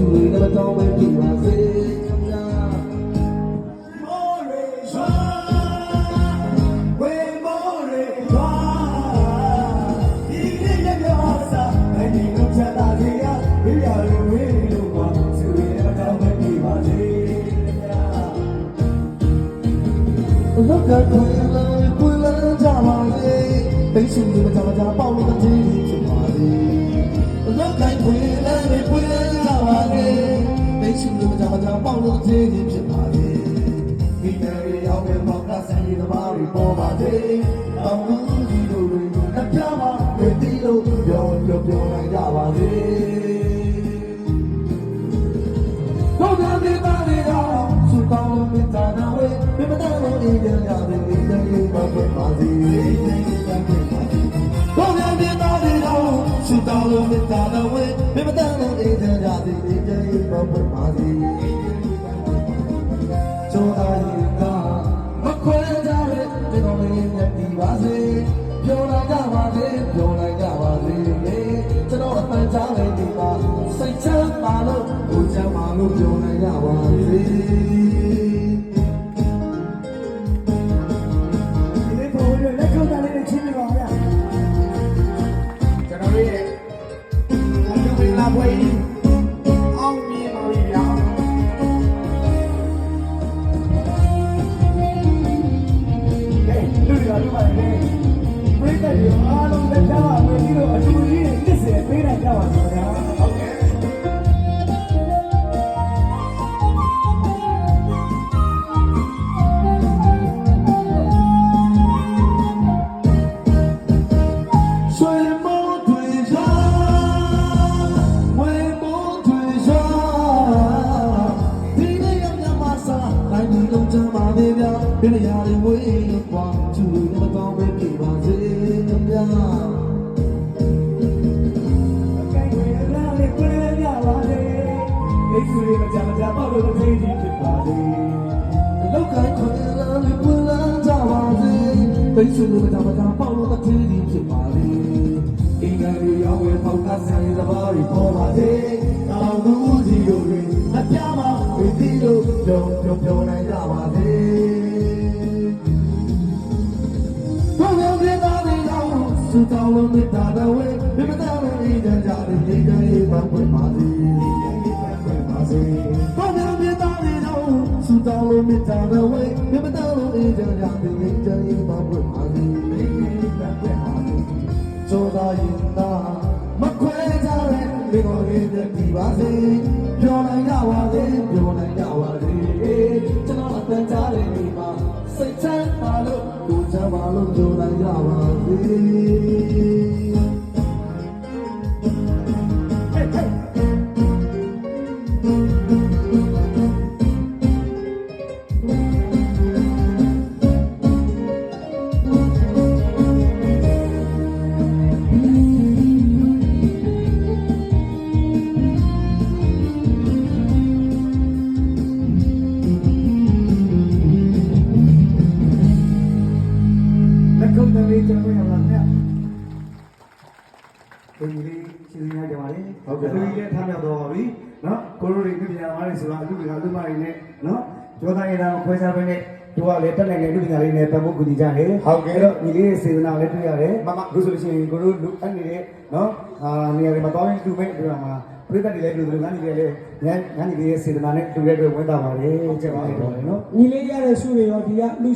မတော်ပဲပြပါစေခင်ဗျာမိုးရေရွာဝေမိုးရေရွာဒီနေ့ရက်ရောစားနိုင်ဒီလိုချမ်းသာစေရဝိရရဝေလို့ပါသူရဲ့အတော်ပဲပြပါစေလောကခွေလာပွေလာကြပါလေတိတ်ဆုံဒီမကြမကြပေါ့လို့တည်းဖြစ်ပါလေလောကခွေလာပွေလာကြပါလေတိတ်ဆုံဒီမကြ မကြပေါ့လို့တည်းဖြစ်ပါလေဒီနေ့ရောက်တဲ့မောင်ကဆန်ရီသမားတွေပေါ်ပါစေ။အောင်လူကြီးတို့တွေအပြားမှာဝေတီလို့ပြောပြောပြောနိုင်ကြပါစေတို့ကမြေသားတွေတော့စူတောင်းလို့မြတ်တာဝဲပြမတတ်လို့အိမ်ပြန်ရတယ်အိမ်ပြန်ရေးပါပဲပါစီ။ဒီနေ့ကပြန်ပြန်ပါစေတို့ကမြေသားတွေတော့စူတောင်းလို့မြတ်တာဝဲပြမတတ်လို့အိမ်ပြန်ရတယ်အိမ်ပြန်ရေးပါပဲပါစီ ပါစေပြောလိုက်ကြပါစေပြောလိုက်ကြပါစေကျွန်တော်အပန်းချလိုက်ဒီပါစိတ်ချမ်းသာလို့ကိုချမ်းသာလို့ပြောနိုင်ကြပါစေ။ 帅的不退却，威猛不退却。弟弟养羊马，家， မိတ်ဆွေမကြမကြပေါ့လို့သိသိဖြစ်ပါလေလောက်ကိုင်းခွင်လာလေပွင့်လာကြပါစေပိတ်ဆွေလို့ကြပါကြပေါ့လို့တတိယဖြစ်ပါလေအင်္ဂါရီရောက်ဝင်ပေါက်ကဆိုင်သဘာဝပေါ်ပါစေတောင်သူကြီးတို့တွေအပြားမှာဝေတီတို့ပြောပြောပြောနိုင်ကြပါစေဘုရားပြသားတွေတော့စူတောင်းလို့မေတ္တာတော်ဝဲပြမတော်လို့ဤကြကြတဲ့ဒီကြရေးပါပွင့်ပါစေပါ စေဘုရားပြသားတွေတော့စူတောင်းလို့မေတ္တာတော်ဝဲပြမတော်လို့ဤကြကြတဲ့ဒီကြရေးပါပွင့်ပါစေဇောသာရင်သာမခွဲကြတဲ့ဒီတော်လေးတည်ပါစေပြောနိုင်ကြပါ တွေပြည်ပြန်လာတယ်ဆိုတာလူတွေကလူမတွေနဲ့နော်ကျောသားရတာခွဲခြားပေးနဲ့တို့ကလည်းတက်နိုင်တဲ့လူပညာလေးနဲ့ပတ်ဖို့ကူညီကြတယ်ဟုတ်ကဲ့တော့ညီလေးရဲ့စေတနာလည်းတွေ့ရတယ်မမအခုဆိုလို့ရှိရင်ကိုရိုလူအပ်နေတဲ့နော်အာနေရာတွေမှာတောင်းရင်လူမဲ့တွေ့ရမှာပြိတ္တတွေလည်းလူတွေငန်းညီတွေလည်းငန်းငန်းညီတွေရဲ့စေတနာနဲ့တူတဲ့အတွက်ဝင်တာပါလေကျက်ပါတော့နော်ညီလေးရတဲ့စုတွေရောဒီကလူ